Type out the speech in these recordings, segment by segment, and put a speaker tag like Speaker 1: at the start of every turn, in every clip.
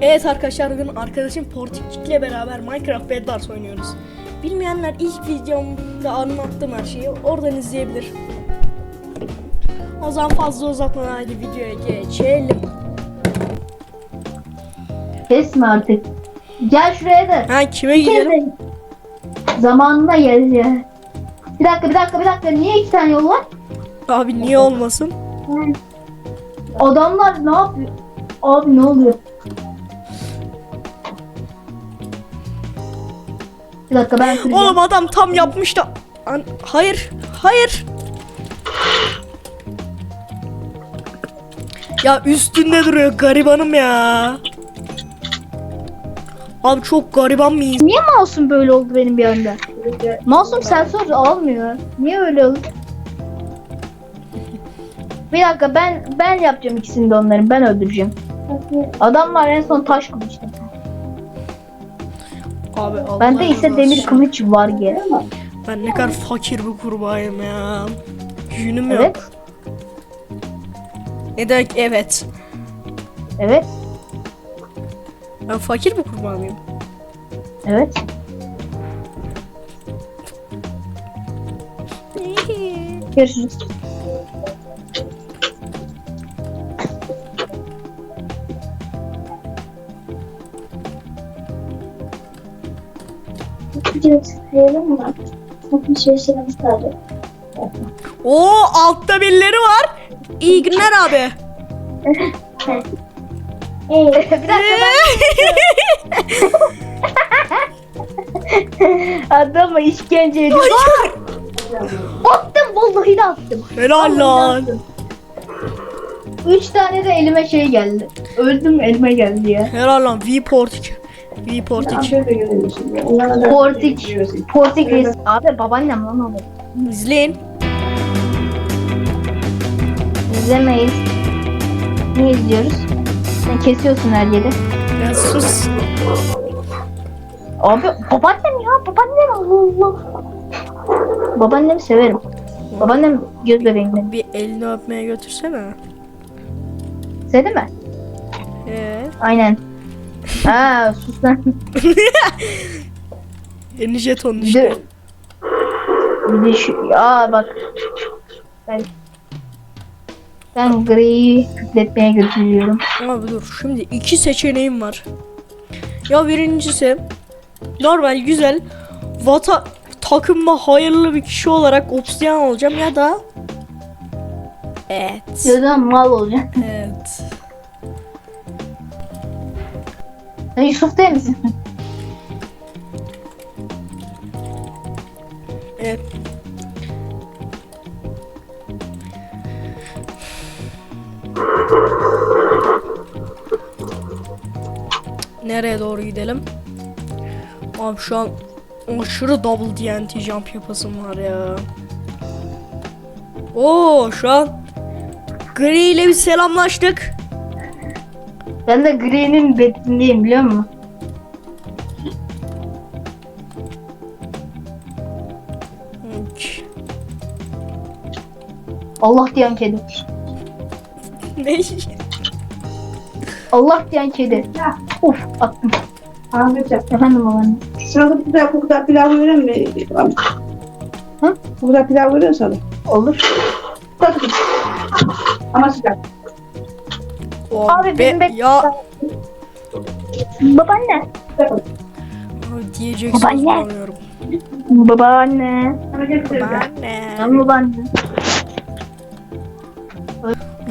Speaker 1: Evet arkadaşlar bugün arkadaşım Portikçik ile beraber Minecraft Bedwars oynuyoruz. Bilmeyenler ilk videomda anlattım her şeyi. Oradan izleyebilir. O zaman fazla uzatmadan hadi videoya geçelim.
Speaker 2: Kesme artık. Gel şuraya da.
Speaker 1: Ha kime gidelim?
Speaker 2: Zamanında gel ya. Bir dakika bir dakika bir dakika. Niye iki tane yol var?
Speaker 1: Abi niye olmasın?
Speaker 2: Adamlar ne yapıyor? Abi ne oluyor? Bir dakika ben kıracağım.
Speaker 1: Oğlum adam tam yapmış da... An- hayır, hayır. Ya üstünde duruyor garibanım ya. Abi çok gariban mıyız?
Speaker 2: Niye mouse'um böyle oldu benim bir anda? Mouse'um sensör almıyor. Niye öyle oldu? Bir dakika ben ben yapacağım ikisini de onların. Ben öldüreceğim. Adamlar en son taş kılıçtı.
Speaker 1: Abi Allah
Speaker 2: Bende ise
Speaker 1: razı
Speaker 2: demir
Speaker 1: olsun.
Speaker 2: kılıç var gene.
Speaker 1: Ben ne kadar fakir bir kurbağayım ya. Yünüm yok.
Speaker 2: Evet.
Speaker 1: Ne demek evet.
Speaker 2: Evet.
Speaker 1: Ben fakir bir kurbağa mıyım?
Speaker 2: Evet. Görüşürüz.
Speaker 3: Mı? Şöyle şeylerimiz kaldı.
Speaker 1: Oo altta birileri var. İyi günler abi.
Speaker 2: Bir dakika ben adamı işkence ediyorum. attım vallahi de attım.
Speaker 1: Helal lan.
Speaker 2: Üç tane de elime şey geldi. Öldüm elime geldi ya.
Speaker 1: Helal lan. V Portik. Portik.
Speaker 2: Portik reis. Abi babaannem lan abi.
Speaker 1: İzleyin.
Speaker 2: İzlemeyiz. Niye izliyoruz? Sen kesiyorsun her yeri.
Speaker 1: Ya sus.
Speaker 2: Abi babaannem ya babaannem Allah Allah. Babaannemi severim. Babaannem göz bebeğim benim.
Speaker 1: Bir elini öpmeye götürsene.
Speaker 2: Sevdi mi?
Speaker 1: Ee,
Speaker 2: Aynen. Aa sus lan.
Speaker 1: yeni jeton işte.
Speaker 2: bir de şu ya bak. Ben ben griyi kütletmeye götürüyorum.
Speaker 1: Abi dur şimdi iki seçeneğim var. Ya birincisi normal güzel vata takımma hayırlı bir kişi olarak obsidian olacağım ya da Evet.
Speaker 2: Ya da mal olacak.
Speaker 1: Evet.
Speaker 2: Yusuf değil misin?
Speaker 1: Evet. Nereye doğru gidelim? Abi şu an aşırı double TNT jump yapasım var ya. Oo şu an Gri ile bir selamlaştık.
Speaker 2: Ben de gri'nin betindeyim biliyor musun? Allah diyen kedi.
Speaker 1: ne?
Speaker 2: Allah diyen kedi. Uf attım.
Speaker 3: Ahmetciğim,
Speaker 2: Efendim babaanne.
Speaker 3: sana bu kadar, bu kadar pilav verir mi?
Speaker 2: Hı?
Speaker 3: Bu kadar pilav verir sana.
Speaker 2: Olur.
Speaker 3: Ama sıcak.
Speaker 1: O
Speaker 2: Abi,
Speaker 1: be-
Speaker 2: benim
Speaker 1: ya
Speaker 2: Babaanne.
Speaker 1: Abi diyecek söz
Speaker 2: Babaanne.
Speaker 1: bulamıyorum.
Speaker 2: Babaanne.
Speaker 1: Babaanne.
Speaker 2: Ben babaanne.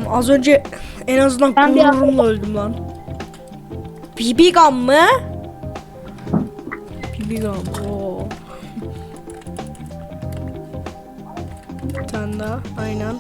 Speaker 1: Az önce en azından
Speaker 2: Ben
Speaker 1: gururumla öldüm lan. BB gun mı? BB gun. Oo. Bir tane daha. Aynen.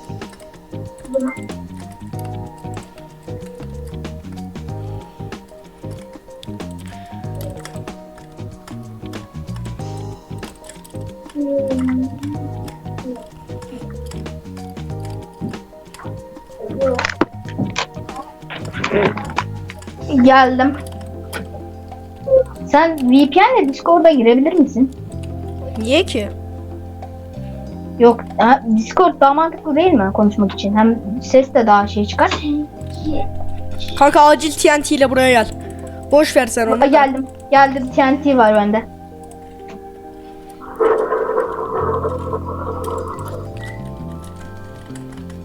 Speaker 2: Geldim. Sen VPN ile Discord'a girebilir misin?
Speaker 1: Niye ki?
Speaker 2: Yok. Ha, Discord daha mantıklı değil mi konuşmak için? Hem ses de daha şey çıkar.
Speaker 1: Kanka acil TNT ile buraya gel. Boş ver sen onu.
Speaker 2: Geldim. Geldim. TNT var bende.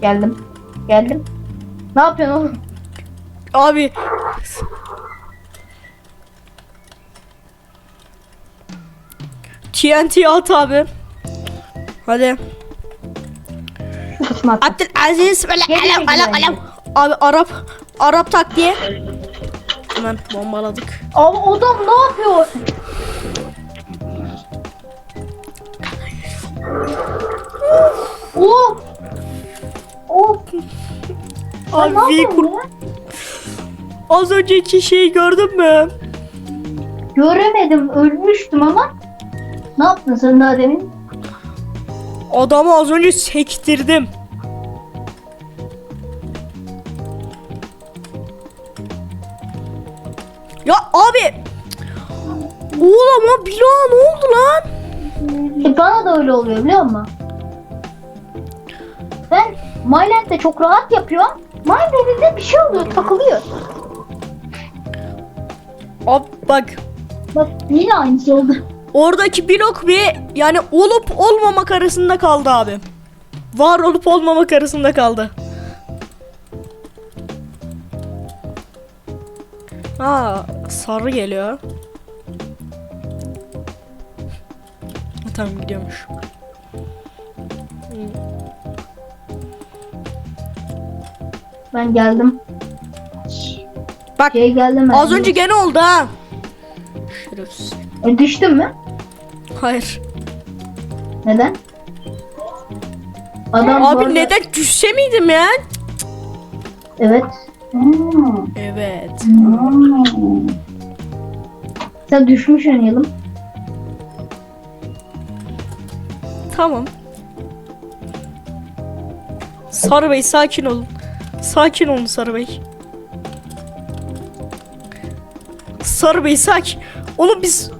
Speaker 2: Geldim. Geldim. Ne yapıyorsun oğlum?
Speaker 1: Abi. TNT at abi. Hadi.
Speaker 2: Şu kısmı at.
Speaker 1: Abdülaziz böyle
Speaker 2: Geliyor,
Speaker 1: alem alem alem. Abi Arap Arap taktiği. Hemen bombaladık.
Speaker 2: Abi adam ne yapıyor? Yapıyorsun
Speaker 1: kur- az önceki şeyi gördün mü?
Speaker 2: Göremedim, ölmüştüm ama. Ne yaptın sen daha demin?
Speaker 1: Adamı az önce sektirdim. Ya abi. Oğlum o Bilal ne oldu lan?
Speaker 2: E bana da öyle oluyor biliyor musun? Ben Myland'de çok rahat yapıyorum. Myland'de bir şey oluyor, takılıyor.
Speaker 1: Abi bak
Speaker 2: Bak yine aynısı oldu.
Speaker 1: oradaki blok bir yani olup olmamak arasında kaldı abi. Var olup olmamak arasında kaldı. Ha sarı geliyor. Tamam gidiyormuş.
Speaker 2: Ben geldim.
Speaker 1: Bak
Speaker 2: Şey geldim ben.
Speaker 1: az önce gene oldu ha. Şerefsiz.
Speaker 2: E, düştün mü?
Speaker 1: Hayır.
Speaker 2: Neden? Adam
Speaker 1: Abi
Speaker 2: arada-
Speaker 1: neden düşse miydim ya?
Speaker 2: Evet.
Speaker 1: Evet.
Speaker 2: Sen düşmüş oynayalım.
Speaker 1: Tamam. Sarı Bey sakin olun. Sakin olun Sarı Bey. Sarı Bey sakin. Oğlum biz...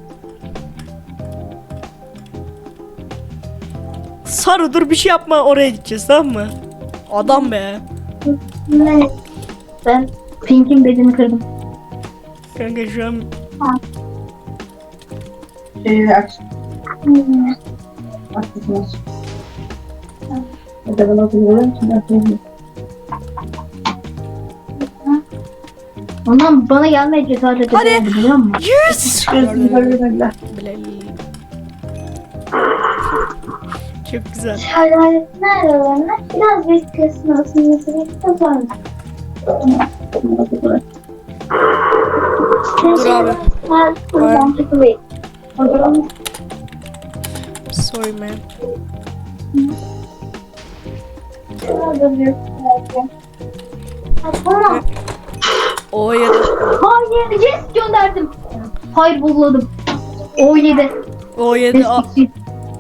Speaker 1: Sarı dur bir şey yapma oraya gideceğiz tamam mı? Adam be.
Speaker 2: Ne? Ben Pink'in bedeni kırdım.
Speaker 1: Kanka şu an
Speaker 3: Şeyi aç. Aç bakayım. Hadi ben hatırlıyorum. Şimdi
Speaker 2: Ondan bana gelmeye cesaret
Speaker 1: Hadi.
Speaker 2: edemedi biliyor musun?
Speaker 1: Yes! Çok güzel.
Speaker 3: Şarlanetin aralarına biraz bir kısmı mesela sonra.
Speaker 1: Dur abi.
Speaker 3: Zaman
Speaker 1: Sorry man.
Speaker 3: Tamam.
Speaker 1: Yedi.
Speaker 2: Hayır yes gönderdim. Hayır bulladım. O yedi.
Speaker 1: O.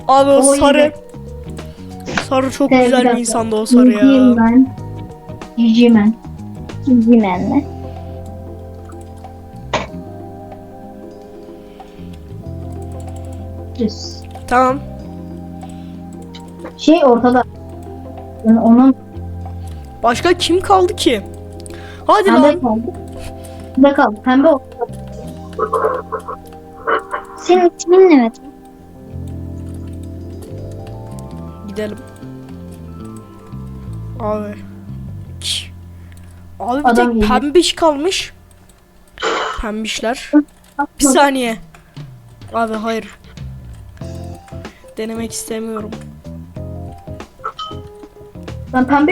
Speaker 1: Abi o
Speaker 2: O
Speaker 1: sarı.
Speaker 2: yedi.
Speaker 1: Sarı çok
Speaker 2: bir
Speaker 1: güzel bir insandı o sarı ya.
Speaker 2: ben. Ben. Ben mi? Yes.
Speaker 1: Tamam.
Speaker 2: Şey ortada. Yani onun
Speaker 1: Başka kim kaldı ki? Hadi
Speaker 2: pembe
Speaker 1: lan.
Speaker 2: kaldı. Kaldı. Pembe ortada. Senin ismin ne Mete?
Speaker 1: Gidelim. Abi. Abi bir
Speaker 2: Adam
Speaker 1: tek pembiş kalmış. Pembişler. Bir saniye. Abi hayır. Denemek istemiyorum.
Speaker 2: Ben pembe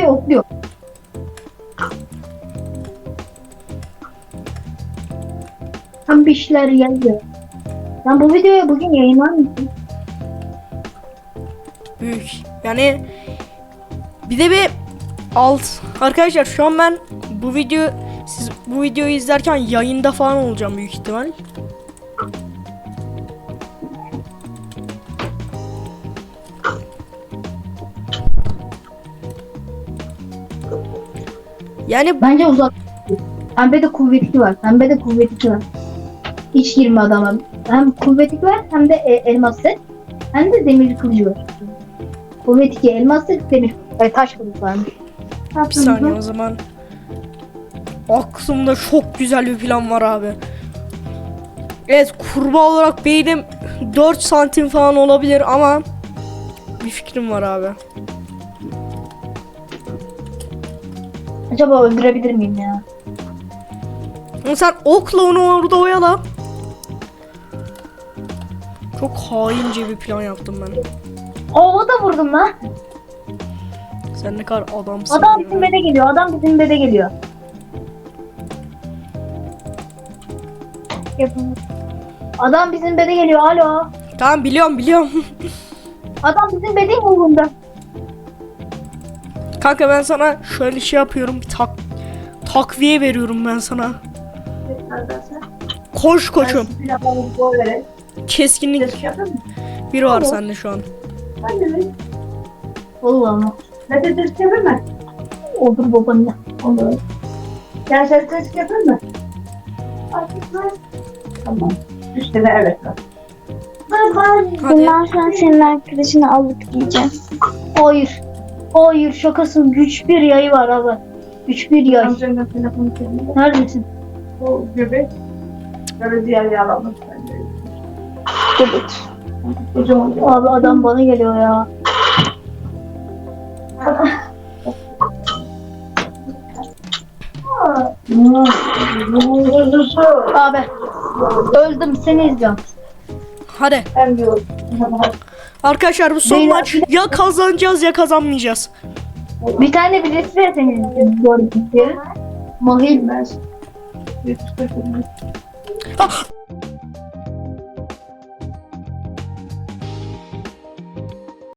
Speaker 2: okluyor. Pembe işler geldi. Ben bu videoyu bugün yayınlar mısın?
Speaker 1: Büyük. Yani bir de bir alt arkadaşlar şu an ben bu video siz bu videoyu izlerken yayında falan olacağım büyük ihtimal. Yani
Speaker 2: Bence uzak. Pembe de kuvvetli var. Pembe de kuvvetli var. Hiç girme adama. Hem kuvvetli var hem de e, elmas set. Hem de demir kılıcı var. Kuvvet 2, elmas set, demir. Ay, taş kılıç varmış.
Speaker 1: bir saniye o zaman. Aklımda çok güzel bir plan var abi. Evet kurbağa olarak beynim 4 santim falan olabilir ama bir fikrim var abi.
Speaker 2: Acaba öldürebilir miyim ya?
Speaker 1: Ama sen okla onu orada oyala. Çok haince bir plan yaptım ben.
Speaker 2: Oo da vurdum lan.
Speaker 1: Sen ne kadar adamsın.
Speaker 2: Adam
Speaker 1: ya.
Speaker 2: bizim bede geliyor. Adam bizim bede geliyor. Adam bizim bede geliyor. Alo.
Speaker 1: Tamam biliyorum biliyorum.
Speaker 2: Adam bizim bede yolunda.
Speaker 1: Kanka ben sana şöyle şey yapıyorum bir tak takviye veriyorum ben sana. Koş koçum. Keskinlik bir var sende şu an.
Speaker 2: Vallahi ama.
Speaker 3: Ne dedin çevirme.
Speaker 2: Olur babaanne.
Speaker 3: Olur. Gel sen ses yapın mı? Artık var. Tamam. Üstüne evet. Bundan sonra senin arkadaşını alıp giyeceğim.
Speaker 2: Hayır. Hayır şakasın. Güç bir yayı var abi. Güç bir yay.
Speaker 3: Amcanın telefonu kendine.
Speaker 2: Neredesin?
Speaker 3: O göbek. Böyle diğer yağlamak.
Speaker 2: Evet. Abi adam bana geliyor ya. Abi. Öldüm seni izliyorum.
Speaker 1: Hadi. Arkadaşlar bu son
Speaker 2: Beyler,
Speaker 1: maç ya kazanacağız ya kazanmayacağız.
Speaker 2: Bir tane birisi de seni izliyorum. Doğru. Mahil.
Speaker 3: Ben.
Speaker 1: Ah,